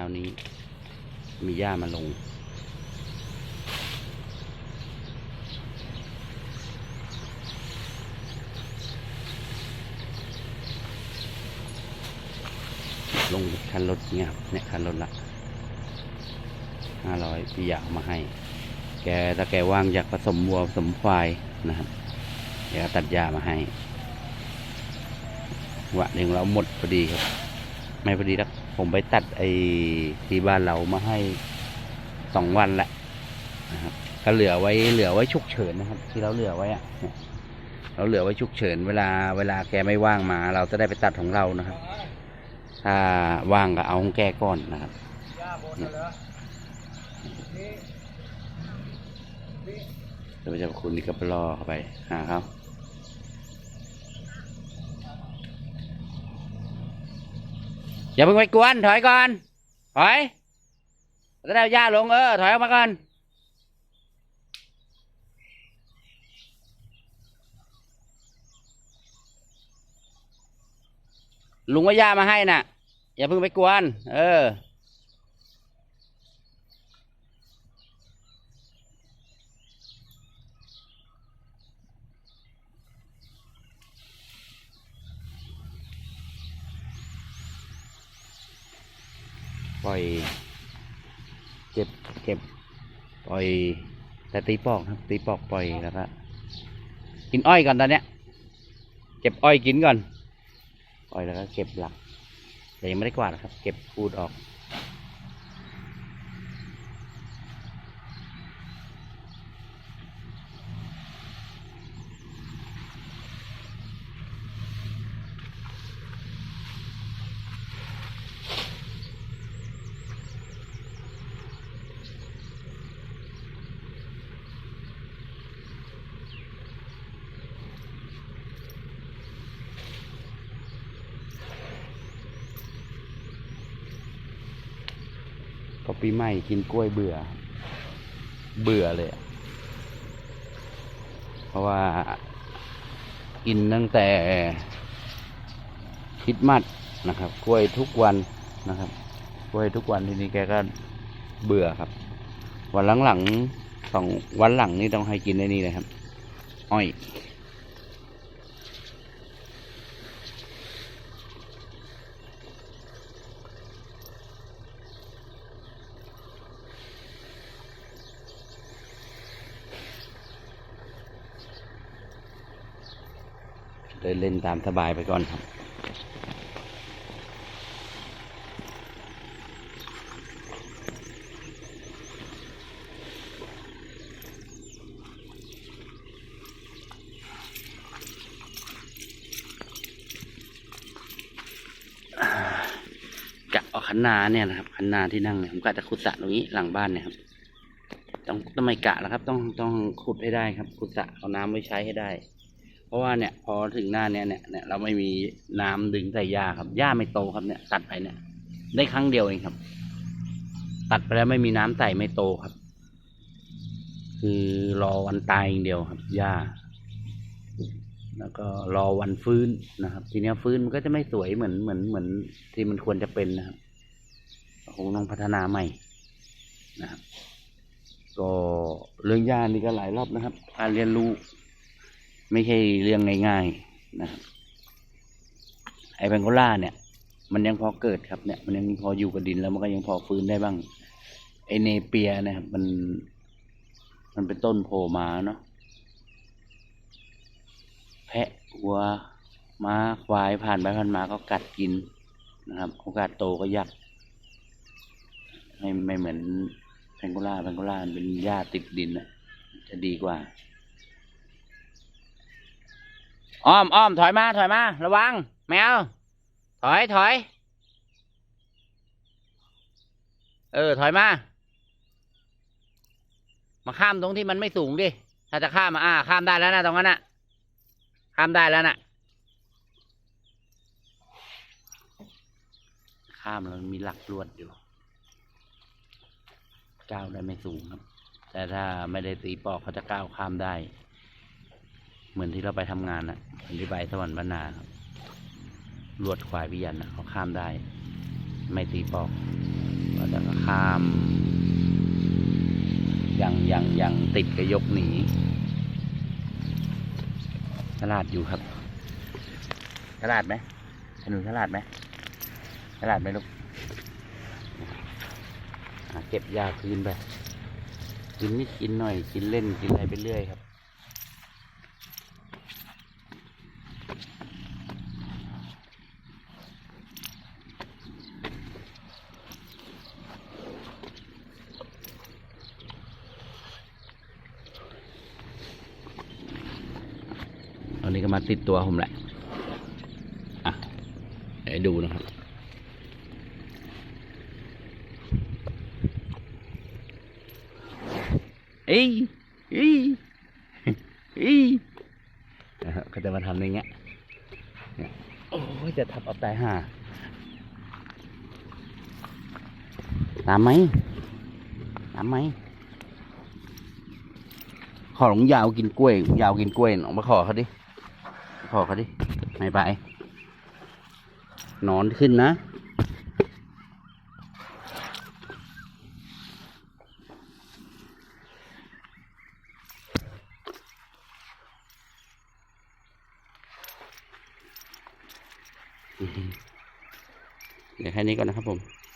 ช้านี้ มีหญ้ามาลง ลงคันรถเนี่ยครับเนี่ยคันรถละห้าร้อยพี่อยากมาให้ แกถ้าแกว่างอยากผสมวัวผสมควายนะครับแกก็ตัดหญ้ามาให้วะหนึ่งเราหมดพอดีครับ ไม่พอดีแล้ว ผมไปตัดไอ้ที่บ้านเรามาให้สองวันละนะครับก็เหลือไว้เหลือไว้ฉุกเฉินนะครับ ที่เราเหลือไว้อะเราเหลือไว้ฉุกเฉิน เวลาเวลาแกไม่ว่างมา เราจะได้ไปตัดของเรานะครับ ถ้าว่างก็เอาของแกก่อนนะครับย่าบนเหรอนี่นี่เดี๋ยวจะคุณนี่ก็ไปรอเข้าไปหาเขา อย่าเพิ่งไปกวน ถอยก่อน ถอยจะได้เอาหญ้าลงเออ ถอยออกมาก่อนลุงว่าย่ามาให้น่ะ อย่าเพิ่งไปกวน เออ ป ล่อยเก็บเก็บปล่อย แต่ตีปอกครับ ตีปอกปล่อยแล้วก็กินอ้อยก่อนตอนเนี้ยเก็บอ้อยกินก่อนอ้อยแล้วก็เก็บหลักแต่ยังไม่ได้กวาดนะครับ เก็บพูดออก พอปีใหม่กินกล้วยเบื่อ เบื่อเลย เพราะว่ากินตั้งแต่คิดมัดนะครับ กล้วยทุกวันนะครับกล้วยทุกวันทีนี้แกก็เบื่อครับ วันหลังๆสองวันหลังนี่ต้องให้กินได้นี่เลยครับ อ้อย เดินเล่นตามสบายไปก่อนครับ กะเอาคันนาเนี่ยนะครับคันนาที่นั่งเนี่ยผมกะจะขุดสระตรงนี้หลังบ้านเนี่ยครับ ต้องต้องไม่กะแล้วครับ ต้องต้องขุดให้ได้ครับขุดสระเอาน้ำไว้ใช้ให้ได้ เพราะว่าเนี่ยพอถึงหน้าเนี่ยเนี่ยเนี่ยเราไม่มีน้ำดึงใส่หญ้าครับหญ้าไม่โตครับเนี่ยตัดไปเนี่ย ได้ครั้งเดียวเองครับ ตัดไปแล้วไม่มีน้ำใส่ไม่โตครับ คือรอวันตายอย่างเดียวครับหญ้าแล้วก็รอวันฟื้นนะครับ ทีนี้ฟื้นมันก็จะไม่สวยเหมือนเหมือนเหมือน ที่มันควรจะเป็นนะครับคงต้องพัฒนาใหม่นะครับ ก็เรื่องหญ้านี่ก็หลายรอบนะครับ การเรียนรู้ ไม่ใช่เรื่องง่ายๆนะครับไอแบงโกล่าเนี่ย มันยังพอเกิดครับเนี่ย มันยังพออยู่กับดินแล้วมันก็ยังพอฟื้นได้บ้าง ไอเนเปียนะครับมัน มันเป็นต้นโผล่มาเนาะแพะวัวม้าควายผ่านไปผ่านมาก็กัดกินนะครับโอกาสโตก็ยากไม่ไม่เหมือนแพงโกล่าแพงโกล่าเป็นหญ้าติดดินอะจะดีกว่า อ้อมอ้อมถอยมา ถอยมา ระวัง แมว ถอยถอย เออ ถอยมา มาข้ามตรงที่มันไม่สูงดิ ถ้าจะข้ามมาอ่า ข้ามได้แล้วนะตรงนั้นน่ะข้ามได้แล้วน่ะข้ามแล้วมีหลักลวดอยู่ก้าวได้ไม่สูงครับ แต่ถ้าไม่ได้ตีปอกเขาจะก้าวข้ามได้ เหมือนที่เราไปทำงานนะอนที่ไปสวรรค์บรรณาครับลวดควายพิยันนะเขาข้ามได้ ไม่ตีปอกก็จะข้ามยังยังยังติดกระยกหนีฉลาดอยู่ครับฉลาดไหมหนูฉลาดไหมฉลาดไหมลูกเก็บยาคืนไปกินนิดกินหน่อย กินเล่นกินอะไรไปเรื่อยครับ อนนี้ก็มาติดตัวผมแหละ อะเดี๋ยวให้ดูนะครับ เอ้ยเอ้ยเอ้ยนะครับก็จะมาทำอย่างเงี้ยเนี่ยโอ้ยจะทับเอาตายห่าตามไหมตามไหมขอหลงยาวกินกล้วย ยาวกินกล้วยหนองมาขอเขาดิ ขอเขาดิ ไม่ไปนอนขึ้นนะเดี๋ยวแค่นี้ก่อนนะครับผม